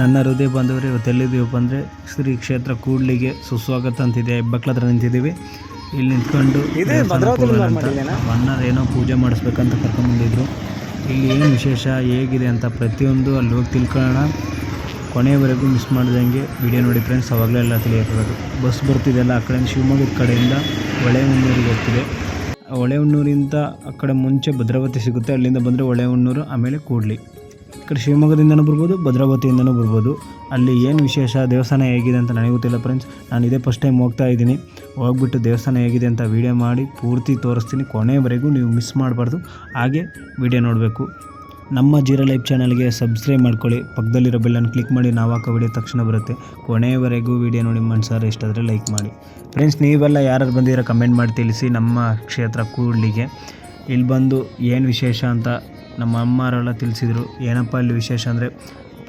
ನನ್ನ ಹೃದಯ ಬಂದವರು ಇವತ್ತು ಎಲ್ಲಿದ್ದೀವಿ ಅಂದರೆ ಶ್ರೀ ಕ್ಷೇತ್ರ ಕೂಡ್ಲಿಗೆ ಸುಸ್ವಾಗತ ಅಂತಿದೆ. ಹೆಬ್ಬಕ್ಳ ಹತ್ರ ನಿಂತಿದ್ದೀವಿ. ಇಲ್ಲಿ ನಿಂತ್ಕೊಂಡು ಅಣ್ಣರು ಏನೋ ಪೂಜೆ ಮಾಡಿಸ್ಬೇಕಂತ ಕರ್ಕೊಂಡ್ಬಂದಿದ್ರು ಇಲ್ಲಿ ಏನು ವಿಶೇಷ ಹೇಗಿದೆ ಅಂತ ಪ್ರತಿಯೊಂದು ಅಲ್ಲಿ ಹೋಗಿ ತಿಳ್ಕೊಳ್ಳೋಣ. ಕೊನೆಯವರೆಗೂ ಮಿಸ್ ಮಾಡ್ದಂಗೆ ವಿಡಿಯೋ ನೋಡಿ ಫ್ರೆಂಡ್ಸ್ ಅವಾಗಲೇ ಎಲ್ಲ ತಿಳಿಯಬಹುದು ಬಸ್ ಬರ್ತಿದೆಯಲ್ಲ ಆ ಕಡೆ ಶಿವಮೊಗ್ಗದ ಕಡೆಯಿಂದ ಹೊಳೆಹೊನ್ನೂರಿಗೆ ಹೋಗ್ತಿದೆ. ಹೊಳೆಹೊನ್ನೂರಿಂದ ಆ ಕಡೆ ಮುಂಚೆ ಭದ್ರಾವತಿ ಸಿಗುತ್ತೆ ಅಲ್ಲಿಂದ ಬಂದರೆ ಹೊಳೆಹೊನ್ನೂರು ಆಮೇಲೆ ಕೂಡ್ಲಿ. ಈ ಕಡೆ ಶಿವಮೊಗ್ಗದಿಂದನೂ ಬರ್ಬೋದು, ಭದ್ರಾವತಿಯಿಂದನೂ ಬರ್ಬೋದು. ಅಲ್ಲಿ ಏನು ವಿಶೇಷ, ದೇವಸ್ಥಾನ ಹೇಗಿದೆ ಅಂತ ನನಗೆ ಗೊತ್ತಿಲ್ಲ ಫ್ರೆಂಡ್ಸ್ ನಾನು ಇದೇ ಫಸ್ಟ್ ಟೈಮ್ ಹೋಗ್ತಾ ಇದ್ದೀನಿ. ಹೋಗ್ಬಿಟ್ಟು ದೇವಸ್ಥಾನ ಹೇಗಿದೆ ಅಂತ ವೀಡಿಯೋ ಮಾಡಿ, ಪೂರ್ತಿ ತೋರಿಸ್ತೀನಿ. ಕೊನೆಯವರೆಗೂ ನೀವು ಮಿಸ್ ಮಾಡಬಾರ್ದು. ಹಾಗೆ ವಿಡಿಯೋ ನೋಡಬೇಕು. ನಮ್ಮ ಜೀರೋ ಲೈಫ್ ಚಾನಲ್ಗೆ ಸಬ್ಸ್ಕ್ರೈಬ್ ಮಾಡ್ಕೊಳ್ಳಿ. ಪಕ್ಕದಲ್ಲಿರೋ ಬೆಲ್ಲನ್ನು ಕ್ಲಿಕ್ ಮಾಡಿ, ನಾವು ಹಾಕೋ ವಿಡಿಯೋ ತಕ್ಷಣ ಬರುತ್ತೆ. ಕೊನೆಯವರೆಗೂ ವಿಡಿಯೋ ನೋಡಿ, ಮನ್ಸಾರ ಇಷ್ಟ ಆದರೆ ಲೈಕ್ ಮಾಡಿ. ಫ್ರೆಂಡ್ಸ್ ನೀವೆಲ್ಲ ಯಾರು ಬಂದಿರೋ ಕಮೆಂಟ್ ಮಾಡಿ ತಿಳಿಸಿ. ನಮ್ಮ ಕ್ಷೇತ್ರ ಕೂಡ್ಲಿಗೆ. ಇಲ್ಲಿ ಬಂದು ಏನು ವಿಶೇಷ ಅಂತ ನಮ್ಮ ಅಮ್ಮರೆಲ್ಲ ತಿಳಿಸಿದರು, ಏನಪ್ಪ ಇಲ್ಲಿ ವಿಶೇಷ ಅಂದರೆ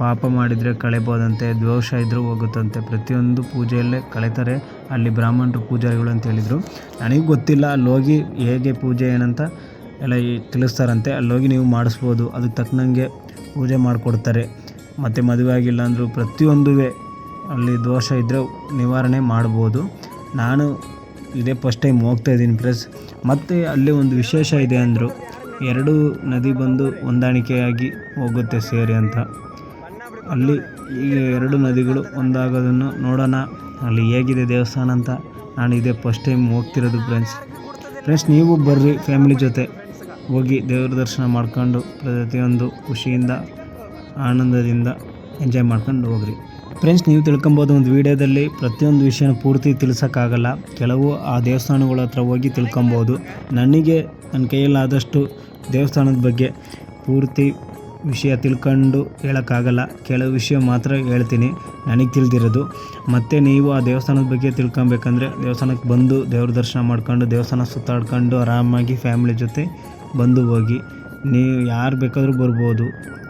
ಪಾಪ ಮಾಡಿದರೆ ಕಳೆಬೋದಂತೆ ದೋಷ ಇದ್ದರೂ ಹೋಗುತ್ತಂತೆ. ಪ್ರತಿಯೊಂದು ಪೂಜೆಯಲ್ಲೇ ಕಳೀತಾರೆ, ಅಲ್ಲಿ ಬ್ರಾಹ್ಮಣರು ಪೂಜಾರಿಗಳು ಅಂತ ಹೇಳಿದರು. ನನಗೆ ಗೊತ್ತಿಲ್ಲ, ಅಲ್ಲಿ ಹೋಗಿ ಪೂಜೆ ಏನಂತ ಎಲ್ಲ ತಿಳಿಸ್ತಾರಂತೆ. ಅಲ್ಲೋಗಿ ನೀವು ಮಾಡಿಸ್ಬೋದು, ಅದಕ್ಕೆ ತಕ್ಕನಂಗೆ ಪೂಜೆ ಮಾಡಿಕೊಡ್ತಾರೆ. ಮತ್ತು ಮದುವೆ ಆಗಿಲ್ಲ ಅಂದರೂ ಪ್ರತಿಯೊಂದು ಅಲ್ಲಿ ದೋಷ ಇದ್ದರೆ ನಿವಾರಣೆ ಮಾಡ್ಬೋದು. ನಾನು ಇದೇ ಫಸ್ಟ್ ಟೈಮ್ ಹೋಗ್ತಾ ಇದ್ದೀನಿ ಪ್ಲಸ್ ಮತ್ತು ಅಲ್ಲಿ ಒಂದು ವಿಶೇಷ ಇದೆ ಅಂದರು ಎರಡು ನದಿ ಬಂದು ಹೊಂದಾಣಿಕೆಯಾಗಿ ಹೋಗುತ್ತೆ ಸೇರಿ ಅಂತ. ಅಲ್ಲಿ ಈ ಎರಡು ನದಿಗಳು ಒಂದಾಗೋದನ್ನು ನೋಡೋಣ. ಅಲ್ಲಿ ಹೇಗಿದೆ ದೇವಸ್ಥಾನ ಅಂತ ನಾನು ಇದೇ ಫಸ್ಟ್ ಟೈಮ್ ಹೋಗ್ತಿರೋದು ಫ್ರೆಂಡ್ಸ್ ಫ್ರೆಂಡ್ಸ್ ನೀವು ಬರ್ರಿ ಫ್ಯಾಮಿಲಿ ಜೊತೆ. ಹೋಗಿ ದೇವ್ರ ದರ್ಶನ ಮಾಡ್ಕೊಂಡು ಪ್ರತಿಯೊಂದು ಖುಷಿಯಿಂದ, ಆನಂದದಿಂದ ಎಂಜಾಯ್ ಮಾಡ್ಕೊಂಡು ಹೋಗ್ರಿ. ಫ್ರೆಂಡ್ಸ್ ನೀವು ತಿಳ್ಕೊಬೋದು ಒಂದು ವಿಡಿಯೋದಲ್ಲಿ ಪ್ರತಿಯೊಂದು ವಿಷಯನ ಪೂರ್ತಿ ತಿಳಿಸೋಕ್ಕಾಗಲ್ಲ. ಕೆಲವು ಆ ದೇವಸ್ಥಾನಗಳ ಹತ್ರ ಹೋಗಿ ತಿಳ್ಕೊಬೋದು. ನನಗೆ ನನ್ನ ಕೈಯಲ್ಲಾದಷ್ಟು ದೇವಸ್ಥಾನದ ಬಗ್ಗೆ ಪೂರ್ತಿ ವಿಷಯ ತಿಳ್ಕೊಂಡು ಹೇಳೋಕ್ಕಾಗಲ್ಲ. ಕೆಲವು ವಿಷಯ ಮಾತ್ರ ಹೇಳ್ತೀನಿ. ನನಗೆ ತಿಳಿದಿರೋದು. ಮತ್ತು ನೀವು ಆ ದೇವಸ್ಥಾನದ ಬಗ್ಗೆ ತಿಳ್ಕೊಬೇಕಂದ್ರೆ ದೇವಸ್ಥಾನಕ್ಕೆ ಬಂದು ದೇವ್ರ ದರ್ಶನ ಮಾಡ್ಕೊಂಡು, ದೇವಸ್ಥಾನ ಸುತ್ತಾಡ್ಕೊಂಡು ಆರಾಮಾಗಿ ಫ್ಯಾಮಿಲಿ ಜೊತೆ ಬಂದು ಹೋಗಿ. ನೀವು ಯಾರು ಬೇಕಾದರೂ ಬರ್ಬೋದು.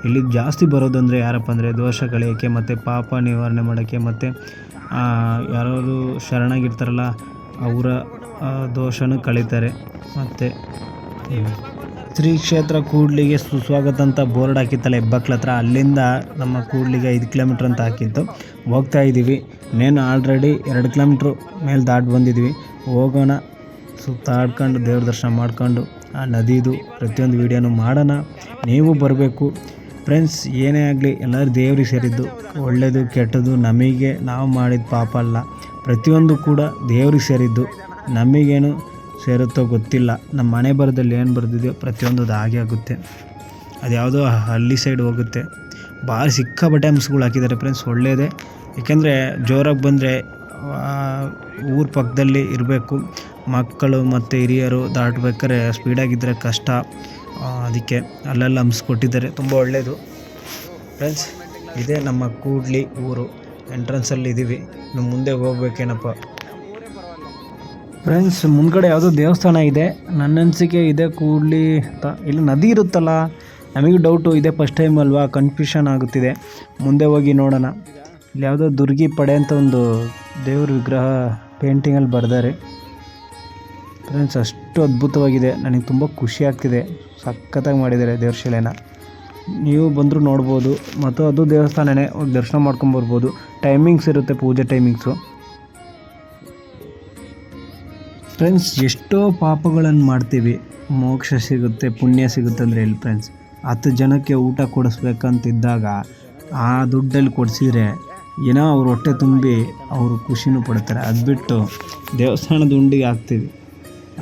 ಇಲ್ಲಿ ಜಾಸ್ತಿ ಬರೋದಂದರೆ ಯಾರಪ್ಪ ಅಂದರೆ ದೋಷ ಕಳೆಯೋಕ್ಕೆ ಮತ್ತು ಪಾಪ ನಿವಾರಣೆ ಮಾಡೋಕ್ಕೆ ಮತ್ತು ಯಾರಾದ್ರು ಶರಣಾಗಿರ್ತಾರಲ್ಲ, ಅವರ ದೋಷನೂ ಕಳೀತಾರೆ. ಮತ್ತು ಶ್ರೀ ಕ್ಷೇತ್ರ ಕೂಡ್ಲಿಗೆ ಸುಸ್ವಾಗತ ಅಂತ ಬೋರ್ಡ್ ಹಾಕಿತ್ತಲ್ಲ ಹೆಬ್ಬಕ್ಳ ಹತ್ರ, ಅಲ್ಲಿಂದ ನಮ್ಮ ಕೂಡ್ಲಿಗೆ ಐದು ಕಿಲೋಮೀಟ್ರ್ ಅಂತ ಹಾಕಿತ್ತು ಹೋಗ್ತಾ ಇದ್ದೀವಿ. ಇನ್ನೇನು ಆಲ್ರೆಡಿ ಎರಡು ಕಿಲೋಮೀಟ್ರು ಮೇಲೆ ದಾಟಿ ಬಂದಿದ್ವಿ ಹೋಗೋಣ. ಸುತ್ತಾಡ್ಕೊಂಡು ದೇವ್ರ ದರ್ಶನ ಮಾಡ್ಕೊಂಡು ಆ ನದಿದು ಪ್ರತಿಯೊಂದು ವೀಡಿಯೋನು ಮಾಡೋಣ. ನೀವು ಬರಬೇಕು. ಫ್ರೆಂಡ್ಸ್, ಏನೇ ಆಗಲಿ ಎಲ್ಲರೂ ದೇವ್ರಿಗೆ ಸೇರಿದ್ದು. ಒಳ್ಳೆಯದು ಕೆಟ್ಟದ್ದು ನಮಗೆ, ನಾವು ಮಾಡಿದ ಪಾಪ ಅಲ್ಲ. ಪ್ರತಿಯೊಂದು ಕೂಡ ದೇವ್ರಿಗೆ ಸೇರಿದ್ದು. ನಮಗೇನು ಸೇರುತ್ತೋ ಗೊತ್ತಿಲ್ಲ. ನಮ್ಮ ಮನೆ ಬರದಲ್ಲಿ ಏನು ಬರೆದಿದೆಯೋ ಪ್ರತಿಯೊಂದು ಅದು ಹಾಗೆ ಆಗುತ್ತೆ. ಅದು ಯಾವುದೋ ಹಳ್ಳಿ ಸೈಡ್ ಹೋಗುತ್ತೆ. ಭಾಳ ಸಿಕ್ಕಾಪಟ್ಟೆ ಅಂಶಗಳು ಹಾಕಿದ್ದಾರೆ ಫ್ರೆಂಡ್ಸ್ ಒಳ್ಳೆಯದೇ ಏಕೆಂದರೆ ಜೋರಾಗಿ ಬಂದರೆ ಊರ ಪಕ್ಕದಲ್ಲಿ ಇರಬೇಕು. ಮಕ್ಕಳು ಮತ್ತು ಹಿರಿಯರು ದಾಟಬೇಕಾದ್ರೆ ಸ್ಪೀಡಾಗಿದ್ದರೆ ಕಷ್ಟ. ಅದಕ್ಕೆ ಅಲ್ಲೆಲ್ಲ ಹಂಪ್ಸ್ ಕೊಟ್ಟಿದ್ದಾರೆ. ತುಂಬ ಒಳ್ಳೆಯದು ಫ್ರೆಂಡ್ಸ್ ಇದೇ ನಮ್ಮ ಕೂಡ್ಲಿ ಊರು. ಎಂಟ್ರೆನ್ಸಲ್ಲಿ ಇದ್ದೀವಿ ಇನ್ನು ಮುಂದೆ ಹೋಗ್ಬೇಕೇನಪ್ಪ? ಫ್ರೆಂಡ್ಸ್ ಮುಂದ್ಗಡೆ ಯಾವುದೋ ದೇವಸ್ಥಾನ ಇದೆ. ನನ್ನ ಅನಿಸಿಕೆ ಇದೆ ಕೂಡಲಿ ಇಲ್ಲಿ ನದಿ ಇರುತ್ತಲ್ಲ, ನಮಗೂ ಡೌಟು ಇದೆ ಫಸ್ಟ್ ಟೈಮ್ ಅಲ್ವಾ? ಕನ್ಫ್ಯೂಷನ್ ಆಗುತ್ತಿದೆ. ಮುಂದೆ ಹೋಗಿ ನೋಡೋಣ. ಇಲ್ಲಿ ಯಾವುದೋ ದುರ್ಗಿ ಪಡೆ ಅಂತ ಒಂದು ದೇವ್ರ ವಿಗ್ರಹ ಪೇಂಟಿಂಗಲ್ಲಿ ಬರೆದಾರೆ. ಫ್ರೆಂಡ್ಸ್ ಅಷ್ಟು ಅದ್ಭುತವಾಗಿದೆ. ನನಗೆ ತುಂಬ ಖುಷಿ ಆಗ್ತಿದೆ. ಸಖತ್ತಾಗಿ ಮಾಡಿದ್ದಾರೆ ದೇವ್ರ ಶಿಲೆನ. ನೀವು ಬಂದರೂ ನೋಡ್ಬೋದು. ಮತ್ತು ಅದು ದೇವಸ್ಥಾನನೇ. ದರ್ಶನ ಮಾಡ್ಕೊಂಬರ್ಬೋದು ಟೈಮಿಂಗ್ಸ್ ಇರುತ್ತೆ ಪೂಜೆ ಟೈಮಿಂಗ್ಸು ಫ್ರೆಂಡ್ಸ್, ಎಷ್ಟೋ ಪಾಪಗಳನ್ನು ಮಾಡ್ತೀವಿ. ಮೋಕ್ಷ ಸಿಗುತ್ತೆ, ಪುಣ್ಯ ಸಿಗುತ್ತೆ ಅಂದರೆ ಇಲ್ಲಿ ಫ್ರೆಂಡ್ಸ್? ಹತ್ತು ಜನಕ್ಕೆ ಊಟ ಕೊಡಿಸ್ಬೇಕಂತಿದ್ದಾಗ ಆ ದುಡ್ಡಲ್ಲಿ ಕೊಡಿಸಿದ್ರೆ ಏನೋ ಅವ್ರ ಹೊಟ್ಟೆ ತುಂಬಿ ಅವರು ಖುಷಿನೂ ಪಡ್ತಾರೆ. ಅದು ಬಿಟ್ಟು ದೇವಸ್ಥಾನದ ಉಂಡಿಗೆ ಹಾಕ್ತೀವಿ.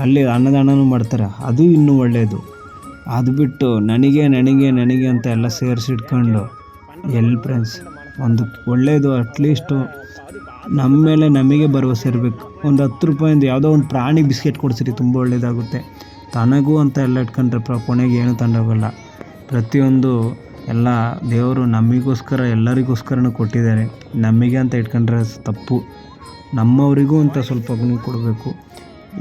ಅಲ್ಲಿ ಅನ್ನದಾನನೂ ಮಾಡ್ತಾರೆ. ಅದು ಇನ್ನೂ ಒಳ್ಳೆಯದು ಅದು ಬಿಟ್ಟು ನನಗೆ ನನಗೆ ನನಗೆ ಅಂತ ಎಲ್ಲ ಸೇರಿಸಿಟ್ಕೊಂಡು ಎಲ್ಲಿ ಫ್ರೆಂಡ್ಸ್, ಒಂದು ಒಳ್ಳೆಯದು ಅಟ್ಲೀಸ್ಟು ನಮ್ಮ ಮೇಲೆ ನಮಗೆ ಭರವಸೆ ಇರಬೇಕು. ಒಂದು ಹತ್ತು ರೂಪಾಯಿಂದ ಯಾವುದೋ ಒಂದು ಪ್ರಾಣಿ ಬಿಸ್ಕೆಟ್ ಕೊಡಿಸ್ರಿ, ತುಂಬ ಒಳ್ಳೆಯದಾಗುತ್ತೆ ತನಗೂ ಅಂತ ಎಲ್ಲ ಇಟ್ಕೊಂಡ್ರೆ ಪ್ರ ಕೊನೆಗೆ ಏನು ತಂಡೋಗಲ್ಲ ಪ್ರತಿಯೊಂದು ಎಲ್ಲ ದೇವರು ನಮಗೋಸ್ಕರ, ಎಲ್ಲರಿಗೋಸ್ಕರನೂ ಕೊಟ್ಟಿದ್ದಾರೆ. ನಮಗೆ ಅಂತ ಇಟ್ಕೊಂಡ್ರೆ ತಪ್ಪು. ನಮ್ಮವರಿಗೂ ಅಂತ ಸ್ವಲ್ಪ ಕೊಡಬೇಕು.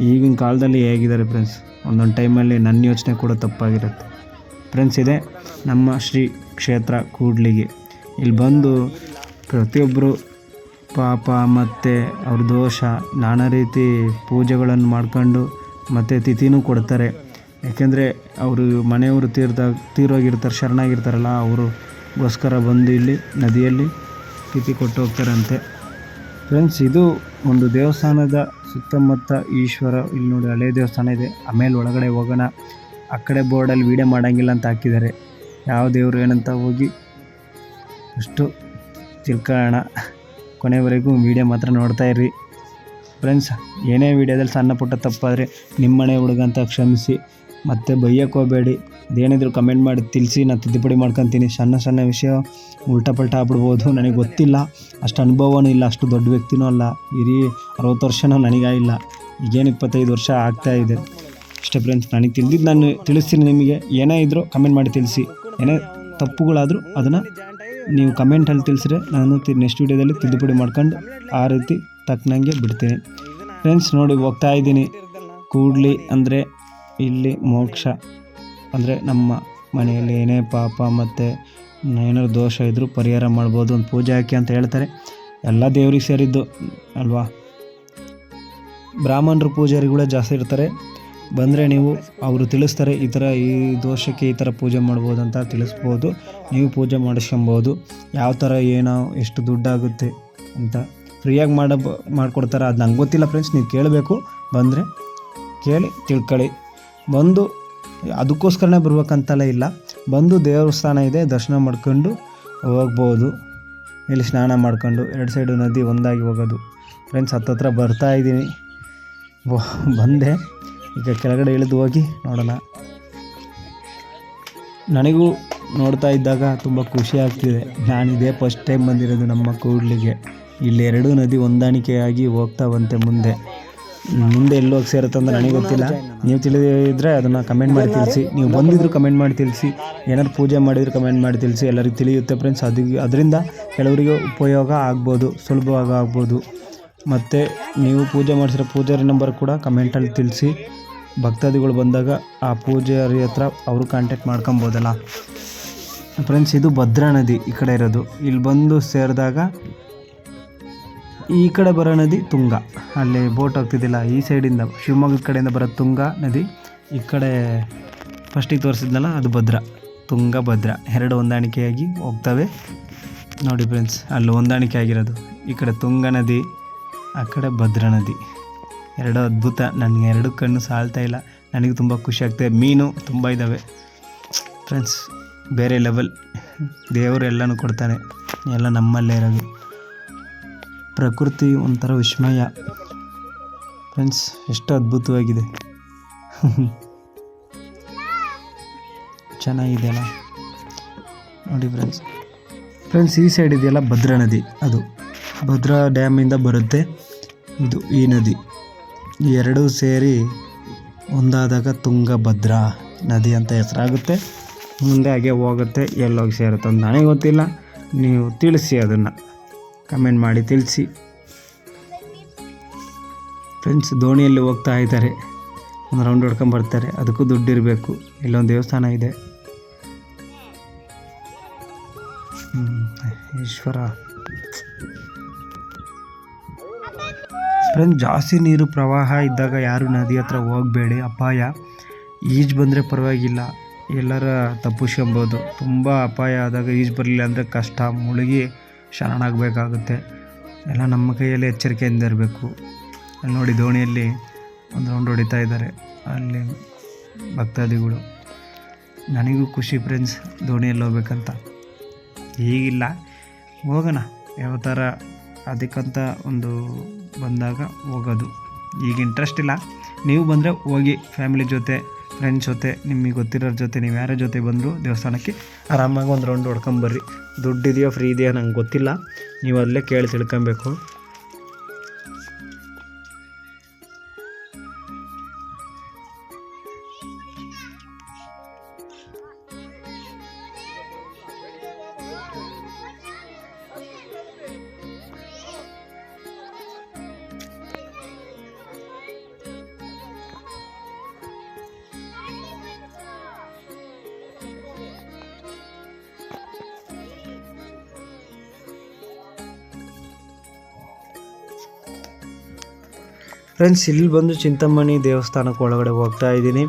ಈಗಿನ ಕಾಲದಲ್ಲಿ ಹೇಗಿದ್ದಾರೆ ಫ್ರೆಂಡ್ಸ್ ಒಂದೊಂದು ಟೈಮಲ್ಲಿ ನನ್ನ ಯೋಚನೆ ಕೂಡ ತಪ್ಪಾಗಿರುತ್ತೆ. ಫ್ರೆಂಡ್ಸ್ ಇದೆ, ನಮ್ಮ ಶ್ರೀ ಕ್ಷೇತ್ರ ಕೂಡ್ಲಿಗೆ. ಇಲ್ಲಿ ಬಂದು ಪ್ರತಿಯೊಬ್ಬರು ಪಾಪ ಮತ್ತು ಅವ್ರ ದೋಷ ನಾನಾ ರೀತಿ ಪೂಜೆಗಳನ್ನು ಮಾಡ್ಕೊಂಡು ಮತ್ತು ತಿಥಿನೂ ಕೊಡ್ತಾರೆ. ಯಾಕೆಂದರೆ ಅವರು ಮನೆಯವರು ತೀರ್ದ ತೀರೋಗಿರ್ತಾರೆ, ಶರಣಾಗಿರ್ತಾರಲ್ಲ ಅವರು ಗೋಸ್ಕರ ಬಂದು ಇಲ್ಲಿ ನದಿಯಲ್ಲಿ ತಿಥಿ ಕೊಟ್ಟು ಹೋಗ್ತಾರಂತೆ. ಫ್ರೆಂಡ್ಸ್ ಇದು ಒಂದು ದೇವಸ್ಥಾನದ ಸುತ್ತಮುತ್ತ ಈಶ್ವರ, ಇಲ್ಲಿ ನೋಡಿ ಹಳೆ ದೇವಸ್ಥಾನ ಇದೆ. ಆಮೇಲೆ ಒಳಗಡೆ ಹೋಗೋಣ. ಆ ಕಡೆ ಬೋರ್ಡಲ್ಲಿ ವೀಡಿಯೋ ಮಾಡೋಂಗಿಲ್ಲ ಅಂತ ಹಾಕಿದ್ದಾರೆ. ಯಾವ ದೇವರು ಏನಂತ ಹೋಗಿ ಅಷ್ಟು ತಿಳ್ಕೊಳ್ಳೋಣ ಕೊನೆವರೆಗೂ ವೀಡಿಯೋ ಮಾತ್ರ ನೋಡ್ತಾ ಇರ್ರಿ. ಫ್ರೆಂಡ್ಸ್ ಏನೇ ವೀಡಿಯೋದಲ್ಲಿ ಸಣ್ಣ ಪುಟ್ಟ ತಪ್ಪಾದರೆ ನಿಮ್ಮನೆ ಹುಡುಗ ಅಂತ ಕ್ಷಮಿಸಿ. ಮತ್ತೆ ಬೈಯಕ್ಕೆ ಹೋಗಬೇಡಿ. ಅದೇನಿದ್ರು ಕಮೆಂಟ್ ಮಾಡಿ ತಿಳಿಸಿ, ನಾನು ತಿದ್ದುಪಡಿ ಮಾಡ್ಕೊತೀನಿ. ಸಣ್ಣ ಸಣ್ಣ ವಿಷಯ ಉಲ್ಟಾ ಪಲ್ಟಾ ಆಗ್ಬಿಡ್ಬೋದು. ನನಗೆ ಗೊತ್ತಿಲ್ಲ. ಅಷ್ಟು ಅನುಭವನೂ ಇಲ್ಲ. ಅಷ್ಟು ದೊಡ್ಡ ವ್ಯಕ್ತಿನೂ ಅಲ್ಲ. ಇರೀ ಅರವತ್ತು ವರ್ಷನೂ ನನಗಾಗಿಲ್ಲ ಈಗೇನು ಇಪ್ಪತ್ತೈದು ವರ್ಷ ಆಗ್ತಾ ಇದೆ. ಅಷ್ಟೇ ಫ್ರೆಂಡ್ಸ್ ನನಗೆ ತಿಳಿದಿದ್ದು ನಾನು ತಿಳಿಸ್ತೀನಿ ನಿಮಗೆ. ಏನೇ ಇದ್ದರೂ ಕಮೆಂಟ್ ಮಾಡಿ ತಿಳಿಸಿ. ಏನೇ ತಪ್ಪುಗಳಾದರೂ ಅದನ್ನು ನೀವು ಕಮೆಂಟಲ್ಲಿ ತಿಳಿಸ್ರೆ ನಾನು ನೆಕ್ಸ್ಟ್ ವೀಡಿಯೋದಲ್ಲಿ ತಿದ್ದುಪಡಿ ಮಾಡ್ಕೊಂಡು ಆ ರೀತಿ ತಕ್ಕನಂಗೆ ಬಿಡ್ತೀನಿ. ಫ್ರೆಂಡ್ಸ್ ನೋಡಿ ಹೋಗ್ತಾ ಇದ್ದೀನಿ. ಕೂಡ್ಲಿ ಅಂದರೆ ಇಲ್ಲಿ ಮೋಕ್ಷ. ಅಂದರೆ ನಮ್ಮ ಮನೆಯಲ್ಲಿ ಏನೇ ಪಾಪ ಮತ್ತು ಏನಾದ್ರು ದೋಷ ಇದ್ದರೂ ಪರಿಹಾರ ಮಾಡ್ಬೋದು ಒಂದು ಪೂಜೆ ಹಾಕಿ ಅಂತ ಹೇಳ್ತಾರೆ. ಎಲ್ಲ ದೇವ್ರಿಗೆ ಸೇರಿದ್ದು, ಅಲ್ವಾ? ಬ್ರಾಹ್ಮಣರು ಪೂಜಾರಿಗಳೇ ಜಾಸ್ತಿ ಇರ್ತಾರೆ. ಬಂದರೆ ನೀವು ಅವರು ತಿಳಿಸ್ತಾರೆ ಈ ಥರ ಈ ದೋಷಕ್ಕೆ ಈ ಥರ ಪೂಜೆ ಮಾಡ್ಬೋದು ಅಂತ ತಿಳಿಸ್ಬೋದು. ನೀವು ಪೂಜೆ ಮಾಡಿಸ್ಕೊಬೋದು. ಯಾವ ಥರ ಏನೋ ಎಷ್ಟು ದುಡ್ಡಾಗುತ್ತೆ ಅಂತ ಫ್ರೀಯಾಗಿ ಮಾಡ ಮಾಡಿಕೊಡ್ತಾರೆ ಅದು ನಂಗೆ ಗೊತ್ತಿಲ್ಲ ಫ್ರೆಂಡ್ಸ್ ನೀವು ಕೇಳಬೇಕು. ಬಂದರೆ ಕೇಳಿ, ತಿಳ್ಕೊಳ್ಳಿ. ಬಂದು ಅದಕ್ಕೋಸ್ಕರನೇ ಬರ್ಬೇಕಂತಲೇ ಇಲ್ಲ. ಬಂದು ದೇವಸ್ಥಾನ ಇದೆ, ದರ್ಶನ ಮಾಡ್ಕೊಂಡು ಹೋಗ್ಬೋದು. ಇಲ್ಲಿ ಸ್ನಾನ ಮಾಡ್ಕೊಂಡು ಎರಡು ಸೈಡು ನದಿ ಒಂದಾಗಿ ಹೋಗೋದು. ಫ್ರೆಂಡ್ಸ್ ಹತ್ತತ್ರ ಬರ್ತಾ ಇದ್ದೀನಿ. ಬಂದೆ. ಈಗ ಕೆಳಗಡೆ ಇಳಿದು ಹೋಗಿ ನೋಡೋಣ. ನನಗೂ ನೋಡ್ತಾ ಇದ್ದಾಗ ತುಂಬ ಖುಷಿ ಆಗ್ತಿದೆ. ನಾನಿದೇ ಫಸ್ಟ್ ಟೈಮ್ ಬಂದಿರೋದು ನಮ್ಮ ಕೂಡ್ಲಿಗೆ. ಇಲ್ಲಿ ಎರಡು ನದಿ ಹೊಂದಾಣಿಕೆಯಾಗಿ ಹೋಗ್ತಾವಂತೆ ಮುಂದೆ. ಮುಂದೆ ಎಲ್ಲಿ ಹೋಗಿ ಸೇರುತ್ತೆ ಅಂತ ನನಗೆ ಗೊತ್ತಿಲ್ಲ. ನೀವು ತಿಳಿದಿದ್ರೆ ಅದನ್ನು ಕಮೆಂಟ್ ಮಾಡಿ ತಿಳಿಸಿ. ನೀವು ಬಂದಿದ್ರು ಕಮೆಂಟ್ ಮಾಡಿ ತಿಳಿಸಿ. ಏನಾದ್ರು ಪೂಜೆ ಮಾಡಿದ್ರು ಕಮೆಂಟ್ ಮಾಡಿ ತಿಳಿಸಿ. ಎಲ್ಲರಿಗೂ ತಿಳಿಯುತ್ತೆ ಫ್ರೆಂಡ್ಸ್ ಅದು ಅದರಿಂದ ಕೆಲವರಿಗೆ ಉಪಯೋಗ ಆಗ್ಬೋದು, ಸುಲಭವಾಗಿ ಆಗ್ಬೋದು. ಮತ್ತು ನೀವು ಪೂಜೆ ಮಾಡಿಸಿರೋ ಪೂಜಾರಿ ನಂಬರ್ ಕೂಡ ಕಮೆಂಟಲ್ಲಿ ತಿಳಿಸಿ. ಭಕ್ತಾದಿಗಳು ಬಂದಾಗ ಆ ಪೂಜಾರಿ ಹತ್ರ ಅವರು ಕಾಂಟ್ಯಾಕ್ಟ್ ಮಾಡ್ಕೊಬೋದಲ್ಲ. ಫ್ರೆಂಡ್ಸ್ ಇದು ಭದ್ರಾ ನದಿ ಈ ಕಡೆ ಇರೋದು. ಇಲ್ಲಿ ಬಂದು ಸೇರಿದಾಗ ಈ ಕಡೆ ಬರೋ ನದಿ ತುಂಗ. ಅಲ್ಲಿ ಬೋಟ್ ಹೋಗ್ತಿದ್ದಿಲ್ಲ, ಈ ಸೈಡಿಂದ ಶಿವಮೊಗ್ಗದ ಕಡೆಯಿಂದ ಬರೋ ತುಂಗ ನದಿ ಈ ಕಡೆ ಫಸ್ಟಿಗೆ ತೋರಿಸಿದ್ನಲ್ಲ, ಅದು ಭದ್ರಾ. ತುಂಗ, ಭದ್ರಾ. ಎರಡು ಹೊಂದಾಣಿಕೆಯಾಗಿ ಹೋಗ್ತವೆ. ನೋಡಿ ಫ್ರೆಂಡ್ಸ್ ಅಲ್ಲಿ ಹೊಂದಾಣಿಕೆ ಆಗಿರೋದು. ಈ ಕಡೆ ತುಂಗ ನದಿ, ಆ ಕಡೆ ಭದ್ರಾ ನದಿ. ಎರಡು ಅದ್ಭುತ. ನನಗೆ ಎರಡು ಕಣ್ಣು ಸಾಲ್ತಾ ಇಲ್ಲ. ನನಗೆ ತುಂಬ ಖುಷಿ ಆಗ್ತದೆ. ಮೀನು ತುಂಬ ಇದ್ದಾವೆ ಫ್ರೆಂಡ್ಸ್ ಬೇರೆ ಲೆವೆಲ್ ದೇವರು ಎಲ್ಲನೂ ಕೊಡ್ತಾರೆ ಎಲ್ಲ ನಮ್ಮಲ್ಲೇ ಇರೋದು. ಪ್ರಕೃತಿ ಒಂಥರ ವಿಸ್ಮಯ. ಫ್ರೆಂಡ್ಸ್ ಎಷ್ಟು ಅದ್ಭುತವಾಗಿದೆ. ಚೆನ್ನಾಗಿದೆಯಲ್ಲ ನೋಡಿ ಫ್ರೆಂಡ್ಸ್ ಫ್ರೆಂಡ್ಸ್ ಈ ಸೈಡ್ ಇದೆಯಲ್ಲ ಭದ್ರಾ ನದಿ. ಅದು ಭದ್ರಾ ಡ್ಯಾಮಿಂದ ಬರುತ್ತೆ. ಇದು ಈ ನದಿ. ಎರಡೂ ಸೇರಿ ಒಂದಾದಾಗ ತುಂಗಭದ್ರಾ ನದಿ ಅಂತ ಹೆಸರಾಗುತ್ತೆ. ಮುಂದೆ ಹಾಗೆ ಹೋಗುತ್ತೆ, ಎಲ್ಲೋಗಿ ಸೇರುತ್ತೆ ಅಂತ ನನಗೆ ಗೊತ್ತಿಲ್ಲ. ನೀವು ತಿಳಿಸಿ ಅದನ್ನು. ಕಮೆಂಟ್ ಮಾಡಿ ತಿಳಿಸಿ. ಫ್ರೆಂಡ್ಸ್ ದೋಣಿಯಲ್ಲಿ ಹೋಗ್ತಾ ಇದ್ದಾರೆ. ಒಂದು ರೌಂಡ್ ಹೊಡ್ಕೊಂಬರ್ತಾರೆ ಅದಕ್ಕೂ ದುಡ್ಡು ಇರಬೇಕು. ಇಲ್ಲೊಂದು ದೇವಸ್ಥಾನ ಇದೆ. ಈಶ್ವರ. ಫ್ರೆಂಡ್ಸ್ ಜಾಸ್ತಿ ನೀರು ಪ್ರವಾಹ ಇದ್ದಾಗ ಯಾರು ನದಿ ಹತ್ರ ಹೋಗಬೇಡಿ, ಅಪಾಯ. ಈಜು ಬಂದರೆ ಪರವಾಗಿಲ್ಲ. ಎಲ್ಲರ ತಪ್ಪಿಸ್ಕೊಬೋದು ತುಂಬ ಅಪಾಯ ಆದಾಗ ಈಜು ಬರಲಿಲ್ಲ ಅಂದರೆ ಕಷ್ಟ. ಮುಳುಗಿ ಶರಣಾಗಬೇಕಾಗುತ್ತೆ ಎಲ್ಲ ನಮ್ಮ ಕೈಯಲ್ಲಿ ಎಚ್ಚರಿಕೆಯಿಂದ ಇರಬೇಕು. ನೋಡಿ ದೋಣಿಯಲ್ಲಿ ಒಂದು ರೌಂಡ್ ಹೊಡಿತಾ ಇದ್ದಾರೆ. ಅಲ್ಲಿ ಭಕ್ತಾದಿಗಳು. ನನಗೂ ಖುಷಿ ಫ್ರೆಂಡ್ಸ್ ದೋಣಿಯಲ್ಲಿ ಹೋಗ್ಬೇಕಂತ. ಈಗಿಲ್ಲ ಹೋಗೋಣ. ಯಾವ ಥರ ಅದಕ್ಕಂತ ಒಂದು ಬಂದಾಗ ಹೋಗೋದು. ಈಗ ಇಂಟ್ರೆಸ್ಟ್ ಇಲ್ಲ. ನೀವು ಬಂದರೆ ಹೋಗಿ ಫ್ಯಾಮಿಲಿ ಜೊತೆ ಫ್ರೆಂಡ್ಸ್ ಜೊತೆ, ನಿಮಗೆ ಗೊತ್ತಿರೋರ ಜೊತೆ, ನೀವು ಯಾರ ಜೊತೆ ಬಂದರೂ ದೇವಸ್ಥಾನಕ್ಕೆ ಆರಾಮಾಗಿ ಒಂದು ರೌಂಡ್ ಹೊಡ್ಕೊಂಬರ್ರಿ ದುಡ್ಡು ಇದೆಯೋ ಫ್ರೀ ಇದೆಯೋ ನಂಗೆ ಗೊತ್ತಿಲ್ಲ. ನೀವು ಅಲ್ಲೇ ಕೇಳಿ ತಿಳ್ಕೊಬೇಕು. ಫ್ರೆಂಡ್ಸ್ ಇಲ್ಲಿ ಬಂದು ಚಿಂತಾಮಣಿ ದೇವಸ್ಥಾನಕ್ಕೆ ಒಳಗಡೆ ಹೋಗ್ತಾ ಇದ್ದೀನಿ.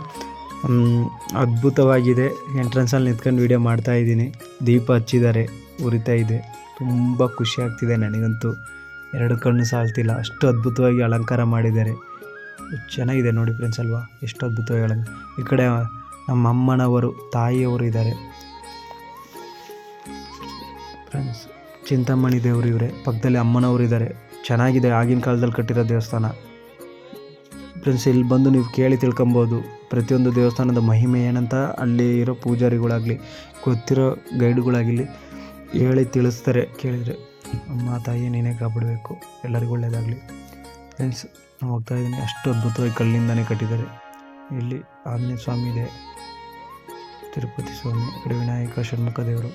ಅದ್ಭುತವಾಗಿದೆ. ಎಂಟ್ರೆನ್ಸಲ್ಲಿ ನಿಂತ್ಕೊಂಡು ವೀಡಿಯೋ ಮಾಡ್ತಾ ಇದ್ದೀನಿ. ದೀಪ ಹಚ್ಚಿದ್ದಾರೆ. ಉರಿತಾ ಇದೆ. ತುಂಬ ಖುಷಿ ಆಗ್ತಿದೆ ನನಗಂತೂ. ಎರಡು ಕಣ್ಣು ಸಾಲ್ತಿಲ್ಲ. ಅಷ್ಟು ಅದ್ಭುತವಾಗಿ ಅಲಂಕಾರ ಮಾಡಿದ್ದಾರೆ. ಚೆನ್ನಾಗಿದೆ ನೋಡಿ ಫ್ರೆಂಡ್ಸ್ ಅಲ್ವಾ? ಎಷ್ಟು ಅದ್ಭುತವಾಗಿ ಅಲಂಕಾರ ಈ ಕಡೆ ನಮ್ಮ ಅಮ್ಮನವರು, ತಾಯಿಯವರು ಇದ್ದಾರೆ. ಫ್ರೆಂಡ್ಸ್ ಚಿಂತಾಮಣಿ ದೇವರು ಇವರೇ. ಪಕ್ಕದಲ್ಲಿ ಅಮ್ಮನವರು ಇದ್ದಾರೆ. ಚೆನ್ನಾಗಿದೆ. ಆಗಿನ ಕಾಲದಲ್ಲಿ ಕಟ್ಟಿರೋ ದೇವಸ್ಥಾನ. ಫ್ರೆಂಡ್ಸ್ ಇಲ್ಲಿ ಬಂದು ನೀವು ಕೇಳಿ ತಿಳ್ಕೊಬೋದು, ಪ್ರತಿಯೊಂದು ದೇವಸ್ಥಾನದ ಮಹಿಮೆ ಏನಂತ, ಅಲ್ಲಿ ಇರೋ ಪೂಜಾರಿಗಳಾಗಲಿ, ಗೊತ್ತಿರೋ ಗೈಡ್ಗಳಾಗಲಿ ಹೇಳಿ ತಿಳಿಸ್ತಾರೆ, ಕೇಳಿದರೆ. ಅಮ್ಮ, ತಾಯಿ, ನೀನೇ ಕಾಪಾಡಬೇಕು, ಎಲ್ಲರಿಗೂ ಒಳ್ಳೆಯದಾಗಲಿ ಫ್ರೆಂಡ್ಸ್ ನಾವು ಹೋಗ್ತಾ ಇದ್ದೀನಿ. ಅಷ್ಟು ಅದ್ಭುತವಾಗಿ ಕಲ್ಲಿಂದನೇ ಕಟ್ಟಿದ್ದಾರೆ. ಇಲ್ಲಿ ಆಂಜನೇಯ ಸ್ವಾಮಿ ಇದೆ. ತಿರುಪತಿ ಸ್ವಾಮಿ, ಕಡೆ ವಿನಾಯಕ, ಷಣ್ಮುಖ ದೇವರು.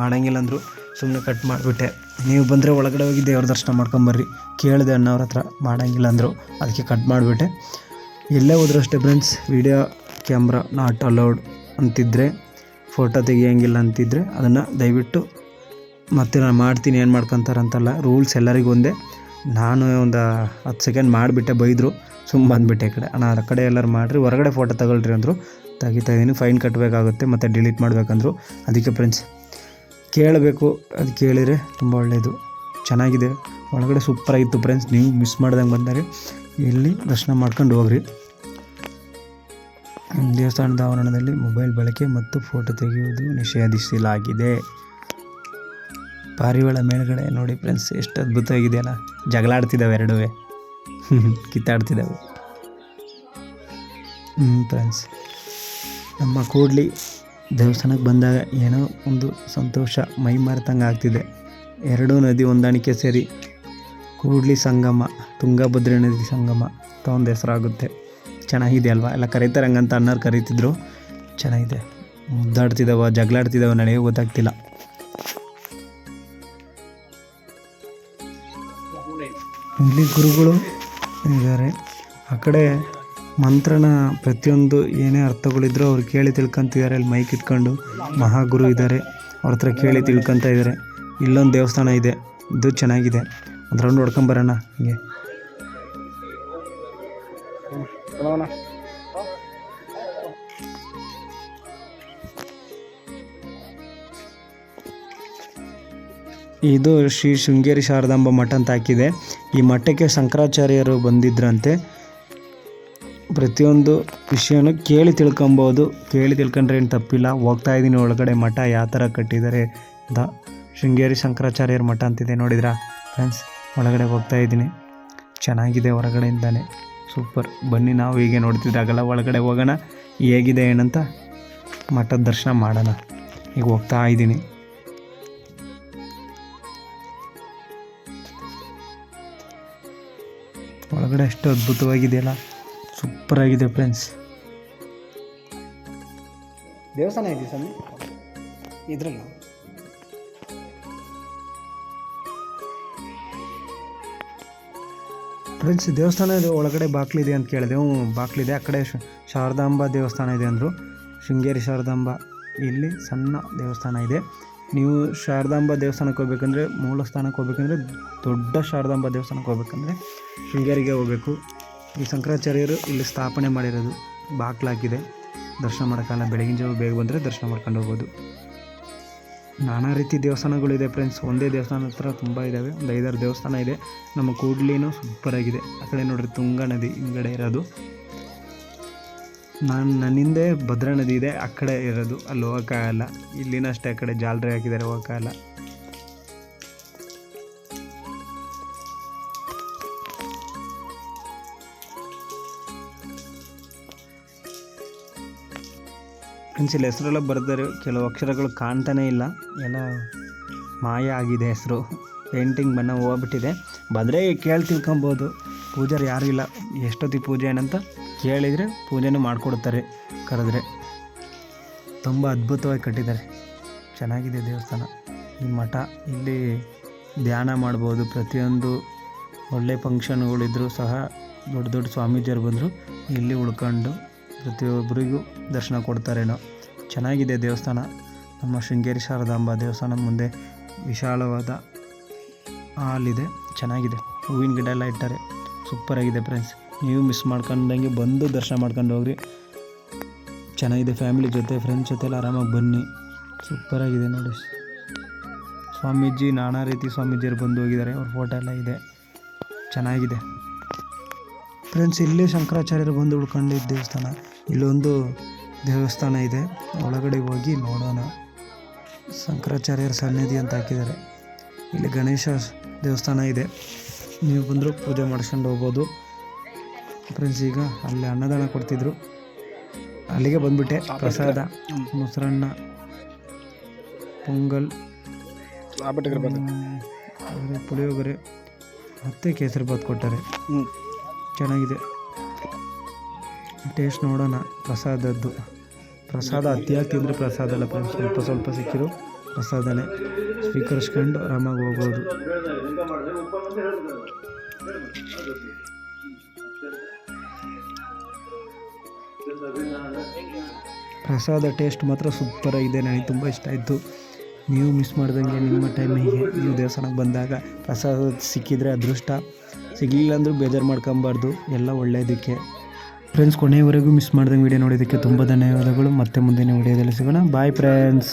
ಮಾಡೋಂಗಿಲ್ಲ ಅಂದರು ಸುಮ್ಮನೆ ಕಟ್ ಮಾಡಿಬಿಟ್ಟೆ. ನೀವು ಬಂದರೆ ಒಳಗಡೆ ಹೋಗಿ ದೇವ್ರ ದರ್ಶನ ಮಾಡ್ಕೊಂಬರ್ರಿ. ಕೇಳಿದೆ ಅಣ್ಣವ್ರ ಹತ್ರ ಮಾಡೋಂಗಿಲ್ಲ ಅಂದರು ಅದಕ್ಕೆ ಕಟ್ ಮಾಡಿಬಿಟ್ಟೆ. ಎಲ್ಲೇ ಹೋದ್ರೂ ಅಷ್ಟೇ friends video camera not allowed ಅಂತಿದ್ದರೆ photo ತೆಗಿಯೋಂಗಿಲ್ಲ ಅಂತಿದ್ದರೆ ಅದನ್ನು ದಯವಿಟ್ಟು ಮತ್ತೆ ನಾನು ಮಾಡ್ತೀನಿ ಏನು ಮಾಡ್ಕೊತಾರಂತಲ್ಲ ರೂಲ್ಸ್ ಎಲ್ಲರಿಗೂ ಒಂದೇ. ನಾನು ಒಂದು ಹತ್ತು ಸೆಕೆಂಡ್ ಮಾಡಿಬಿಟ್ಟೆ ಬೈದರು ಸುಮ್ಮ ಬಂದುಬಿಟ್ಟೆ ಈ ಕಡೆ. ಅಣ್ಣ ಆ ಕಡೆ ಎಲ್ಲರೂ ಮಾಡಿರಿ, ಹೊರಗಡೆ ಫೋಟೋ ತಗೊಳ್ರಿ ಅಂದರು. ತೆಗಿತಾ ಇದ್ದೀನಿ ಫೈನ್ ಕಟ್ಟಬೇಕಾಗುತ್ತೆ ಮತ್ತು ಡಿಲೀಟ್ ಮಾಡಬೇಕಂದ್ರು. ಅದಕ್ಕೆ ಫ್ರೆಂಡ್ಸ್ ಕೇಳಬೇಕು ಅದು ಕೇಳಿದರೆ ತುಂಬ ಒಳ್ಳೆಯದು. ಚೆನ್ನಾಗಿದೆ. ಒಳಗಡೆ ಸೂಪರಾಗಿತ್ತು ಫ್ರೆಂಡ್ಸ್ ನೀವು ಮಿಸ್ ಮಾಡ್ದಂಗೆ ಬಂದರೆ. ಇಲ್ಲಿ ದರ್ಶನ ಮಾಡ್ಕೊಂಡು ಹೋಗ್ರಿ. ದೇವಸ್ಥಾನದ ಆವರಣದಲ್ಲಿ ಮೊಬೈಲ್ ಬಳಕೆ ಮತ್ತು ಫೋಟೋ ತೆಗೆಯುವುದು ನಿಷೇಧಿಸಲಾಗಿದೆ. ಪಾರಿವಾಳ ಮೇಲ್ಗಡೆ ನೋಡಿ ಫ್ರೆಂಡ್ಸ್ ಎಷ್ಟು ಅದ್ಭುತವಾಗಿದೆಯಲ್ಲ ಜಗಳ ಆಡ್ತಿದ್ದಾವೆ ಎರಡೂ ಕಿತ್ತಾಡ್ತಿದ್ದಾವೆ ಫ್ರೆಂಡ್ಸ್ ನಮ್ಮ ಕೂಡ್ಲಿ ದೇವಸ್ಥಾನಕ್ಕೆ ಬಂದಾಗ ಏನೋ ಒಂದು ಸಂತೋಷ, ಮೈ ಮರೆತಂಗೆ ಆಗ್ತಿದೆ. ಎರಡೂ ನದಿ ಹೊಂದಾಣಿಕೆ ಸೇರಿ ಕೂಡ್ಲಿ ಸಂಗಮ, ತುಂಗಭದ್ರಾ ನದಿ ಸಂಗಮ ಅಂತ ಒಂದು ಹೆಸರಾಗುತ್ತೆ. ಚೆನ್ನಾಗಿದೆ ಅಲ್ವಾ? ಎಲ್ಲ ಕರೀತಾರೆ ಹಂಗಂತ ಅನ್ನೋರು ಕರೀತಿದ್ರು. ಚೆನ್ನಾಗಿದೆ. ಮುದ್ದಾಡ್ತಿದ್ದಾವ ಜಗಳಾಡ್ತಿದ್ದಾವ ನನಗೆ ಗೊತ್ತಾಗ್ತಿಲ್ಲ. ಇಲ್ಲಿ ಗುರುಗಳು ಇದ್ದಾರೆ. ಆ ಕಡೆ ಮಂತ್ರನ ಪ್ರತಿಯೊಂದು ಏನೇ ಅರ್ಥಗಳಿದ್ರು ಅವ್ರು ಕೇಳಿ ತಿಳ್ಕೊಂತಿದ್ದಾರೆ ಅಲ್ಲಿ ಮೈಕ್ ಇಟ್ಕೊಂಡು ಮಹಾಗುರು ಇದ್ದಾರೆ ಅವ್ರ ಹತ್ರ ಕೇಳಿ ತಿಳ್ಕೊತಾ ಇದ್ದಾರೆ ಇಲ್ಲೊಂದು ದೇವಸ್ಥಾನ ಇದೆ, ಇದು ಚೆನ್ನಾಗಿದೆ. ಒಂದು ರೌಂಡ್ ಹೊಡ್ಕೊಂಬರೋಣ ಹಿಂಗೆ. ಇದು ಶ್ರೀ ಶೃಂಗೇರಿ ಶಾರದಾಂಬ ಮಠ ಅಂತ ಹಾಕಿದೆ. ಈ ಮಠಕ್ಕೆ ಶಂಕರಾಚಾರ್ಯರು ಬಂದಿದ್ರಂತೆ. ಪ್ರತಿಯೊಂದು ವಿಷಯನೂ ಕೇಳಿ ತಿಳ್ಕೊಬೋದು. ಕೇಳಿ ತಿಳ್ಕೊಂಡ್ರೆ ಏನು ತಪ್ಪಿಲ್ಲ. ಹೋಗ್ತಾ ಇದ್ದೀನಿ ಒಳಗಡೆ ಮಠ, ಯಾವ ಥರ ಕಟ್ಟಿದ್ದಾರೆ ದ ಶೃಂಗೇರಿ ಶಂಕರಾಚಾರ್ಯರ ಮಠ ಅಂತಿದೆ, ನೋಡಿದ್ರಾ? ಫ್ರೆಂಡ್ಸ್ ಒಳಗಡೆ ಹೋಗ್ತಾ ಇದ್ದೀನಿ. ಚೆನ್ನಾಗಿದೆ ಹೊರಗಡೆಯಿಂದಾನೆ. ಸೂಪರ್ ಬನ್ನಿ ನಾವು ಹೀಗೆ ನೋಡ್ತಿದ್ದಾಗಲ್ಲ, ಒಳಗಡೆ ಹೋಗೋಣ. ಹೇಗಿದೆ, ಏನಂತ? ಮಠದ ದರ್ಶನ ಮಾಡೋಣ. ಈಗ ಹೋಗ್ತಾ ಇದ್ದೀನಿ. ಒಳಗಡೆ ಎಷ್ಟು ಅದ್ಭುತವಾಗಿದೆಯಲ್ಲ? ಸೂಪರ್ ಆಗಿದೆ ಫ್ರೆಂಡ್ಸ್ ದೇವಸ್ಥಾನ ಇದೆ ಸ್ವಾಮಿ? ಇದ್ರಲ್ಲ? ಫ್ರೆಂಡ್ಸ್ ದೇವಸ್ಥಾನ ಇದೆ ಒಳಗಡೆ ಬಾಕ್ಲಿದೆ ಅಂತ ಕೇಳಿದೆ. ಹ್ಞೂ ಬಾಕ್ಲಿದೆ ಆ ಕಡೆ ಶಾರದಾಂಬ ದೇವಸ್ಥಾನ ಇದೆ ಅಂದರು. ಶೃಂಗೇರಿ ಶಾರದಾಂಬ ಇಲ್ಲಿ ಸಣ್ಣ ದೇವಸ್ಥಾನ ಇದೆ. ನೀವು ಶಾರದಾಂಬ ದೇವಸ್ಥಾನಕ್ಕೆ ಹೋಗ್ಬೇಕಂದ್ರೆ ಮೂಲ ಸ್ಥಾನಕ್ಕೆ ಹೋಗ್ಬೇಕಂದ್ರೆ ದೊಡ್ಡ ಶಾರದಾಂಬ ದೇವಸ್ಥಾನಕ್ಕೆ ಹೋಗ್ಬೇಕಂದ್ರೆ ಶೃಂಗೇರಿಗೆ ಹೋಗಬೇಕು. ಈ ಶಂಕರಾಚಾರ್ಯರು ಇಲ್ಲಿ ಸ್ಥಾಪನೆ ಮಾಡಿರೋದು ಬಾಗ್ಲಾಗಿದೆ ದರ್ಶನ ಮಾಡೋಕ್ಕಲ್ಲ ಬೆಳಗಿನ ಜಾವ ಬೇಗ ಬಂದರೆ ದರ್ಶನ ಮಾಡ್ಕೊಂಡು ಹೋಗ್ಬೋದು ನಾನಾ ರೀತಿ ದೇವಸ್ಥಾನಗಳಿದೆ ಫ್ರೆಂಡ್ಸ್ ಒಂದೇ ದೇವಸ್ಥಾನ ಹತ್ರ ತುಂಬ ಇದ್ದಾವೆ ಒಂದು ಐದಾರು ದೇವಸ್ಥಾನ ಇದೆ. ನಮ್ಮ ಕೂಡ್ಲಿನೂ ಸೂಪರಾಗಿದೆ ಆ ಕಡೆ ನೋಡ್ರಿ ತುಂಗಾ ನದಿ ಹಿಂಗಡೆ ಇರೋದು. ನಾನು ನನ್ನಿಂದೆ ಭದ್ರಾ ನದಿ ಇದೆ. ಆ ಕಡೆ ಇರೋದು. ಅಲ್ಲಿ ಹೋಗೋಕ್ಕಾಗಲ್ಲ. ಇಲ್ಲಿನಷ್ಟೇ ಆ ಕಡೆ ಜಾಲರಿ ಹಾಕಿದ್ದಾರೆ, ಹೋಗೋಕ್ಕಾಗಲ್ಲ. ಫ್ರೆಂಡ್ಸ್ ಹೆಸರೆಲ್ಲ ಬರ್ತಾರೆ ಕೆಲವು ಅಕ್ಷರಗಳು ಕಾಣ್ತಾನೇ ಇಲ್ಲ. ಎಲ್ಲ ಮಾಯ ಆಗಿದೆ ಹೆಸರು. ಪೇಂಟಿಂಗ್ ಬಣ್ಣ ಹೋಗ್ಬಿಟ್ಟಿದೆ. ಬಂದರೆ ಕೇಳಿ ತಿಳ್ಕೊಬೋದು. ಪೂಜಾರು ಯಾರೂ ಇಲ್ಲ. ಎಷ್ಟೊತ್ತಿಗೆ ಪೂಜೆ ಏನಂತ ಕೇಳಿದರೆ ಪೂಜೆನೂ ಮಾಡಿಕೊಡ್ತಾರೆ ಕರೆದ್ರೆ. ತುಂಬ ಅದ್ಭುತವಾಗಿ ಕಟ್ಟಿದ್ದಾರೆ. ಚೆನ್ನಾಗಿದೆ ದೇವಸ್ಥಾನ. ಈ ಮಠ, ಇಲ್ಲಿ ಧ್ಯಾನ ಮಾಡ್ಬೋದು. ಪ್ರತಿಯೊಂದು ಒಳ್ಳೆ ಫಂಕ್ಷನ್ಗಳಿದ್ರೂ ಸಹ ದೊಡ್ಡ ದೊಡ್ಡ ಸ್ವಾಮೀಜಿಯರು ಬಂದರು. ಇಲ್ಲಿ ಉಳ್ಕೊಂಡು ಪ್ರತಿಯೊಬ್ಬರಿಗೂ ದರ್ಶನ ಕೊಡ್ತಾರೇನೋ. ಚೆನ್ನಾಗಿದೆ ದೇವಸ್ಥಾನ. ನಮ್ಮ ಶೃಂಗೇರಿ ಶಾರದಾಂಬ ದೇವಸ್ಥಾನ ಮುಂದೆ ವಿಶಾಲವಾದ ಹಾಲಿದೆ ಚೆನ್ನಾಗಿದೆ. ಹೂವಿನ ಗಿಡ ಎಲ್ಲ ಇಟ್ಟಾರೆ ಸೂಪರಾಗಿದೆ ಫ್ರೆಂಡ್ಸ್ ನೀವು ಮಿಸ್ ಮಾಡ್ಕೊಂಡಂಗೆ ಬಂದು ದರ್ಶನ ಮಾಡ್ಕೊಂಡು ಹೋಗ್ರಿ. ಚೆನ್ನಾಗಿದೆ ಫ್ಯಾಮಿಲಿ ಜೊತೆ ಫ್ರೆಂಡ್ಸ್ ಜೊತೆ ಎಲ್ಲ ಆರಾಮಾಗಿ ಬನ್ನಿ. ಸೂಪರಾಗಿದೆ ನೋಡಿ. ಸ್ವಾಮೀಜಿ ನಾನಾ ರೀತಿ ಸ್ವಾಮೀಜಿಯರು ಬಂದು ಹೋಗಿದ್ದಾರೆ. ಅವ್ರ ಫೋಟೋ ಎಲ್ಲ ಇದೆ. ಚೆನ್ನಾಗಿದೆ. ಫ್ರೆಂಡ್ಸ್ ಇಲ್ಲೇ ಶಂಕರಾಚಾರ್ಯರು ಬಂದು ಉಳ್ಕೊಂಡಿದ್ದ ದೇವಸ್ಥಾನ. ಇಲ್ಲೊಂದು ದೇವಸ್ಥಾನ ಇದೆ. ಒಳಗಡೆ ಹೋಗಿ ನೋಡೋಣ. ಶಂಕರಾಚಾರ್ಯರ ಸನ್ನಿಧಿ ಅಂತ ಹಾಕಿದ್ದಾರೆ. ಇಲ್ಲಿ ಗಣೇಶ ದೇವಸ್ಥಾನ ಇದೆ. ನೀವು ಬಂದರೂ ಪೂಜೆ ಮಾಡಿಸ್ಕೊಂಡು ಹೋಗ್ಬೋದು. ಫ್ರೆಂಡ್ಸ್ ಈಗ ಅಲ್ಲಿ ಅನ್ನದಾನ ಕೊಡ್ತಿದ್ರು. ಅಲ್ಲಿಗೆ ಬಂದ್ಬಿಟ್ಟೆ. ಪ್ರಸಾದ ಮೊಸರನ್ನ ಪೊಂಗಲ್ ಪುಳಿಯೋಗರೆ ಮತ್ತೆ ಕೇಸರಿ ಬಾತ್ ಕೊಟ್ಟಾರೆ. ಚೆನ್ನಾಗಿದೆ. ಟೇಸ್ಟ್ ನೋಡೋಣ ಪ್ರಸಾದದ್ದು. ಪ್ರಸಾದ ಅತಿಯಾಗಿ ತಿಂದರೆ ಪ್ರಸಾದ ಅಲ್ಲ ಫ್ರೆಂಡ್ಸ್ ಸ್ವಲ್ಪ ಸ್ವಲ್ಪ ಸಿಕ್ಕಿರು. ಪ್ರಸಾದನೇ. ಸ್ವೀಕರಿಸ್ಕೊಂಡು ಆರಾಮಾಗಿ ಹೋಗ್ಬೋದು. ಪ್ರಸಾದ ಟೇಸ್ಟ್ ಮಾತ್ರ ಸೂಪರಾಗಿದೆ ನನಗೆ ತುಂಬ ಇಷ್ಟ ಆಯಿತು. ನೀವು ಮಿಸ್ ಮಾಡ್ದಂಗೆ ನಿಮ್ಮ ಟೈಮಿಗೆ ನೀವು ದೇವಸ್ಥಾನಕ್ಕೆ ಬಂದಾಗ ಪ್ರಸಾದ ಸಿಕ್ಕಿದರೆ ಅದೃಷ್ಟ. ಸಿಗಲಿಲ್ಲ ಅಂದರೂ ಬೇಜಾರು ಮಾಡ್ಕೊಬಾರ್ದು, ಎಲ್ಲ ಒಳ್ಳೆಯದಕ್ಕೆ ಫ್ರೆಂಡ್ಸ್ ಕೊನೆಯವರೆಗೂ ಮಿಸ್ ಮಾಡ್ದಂಗೆ ವಿಡಿಯೋ ನೋಡಿದ್ದಕ್ಕೆ ತುಂಬ ಧನ್ಯವಾದಗಳು. ಮತ್ತೆ ಮುಂದಿನ ವಿಡಿಯೋದಲ್ಲಿ ಸಿಗೋಣ. Bye friends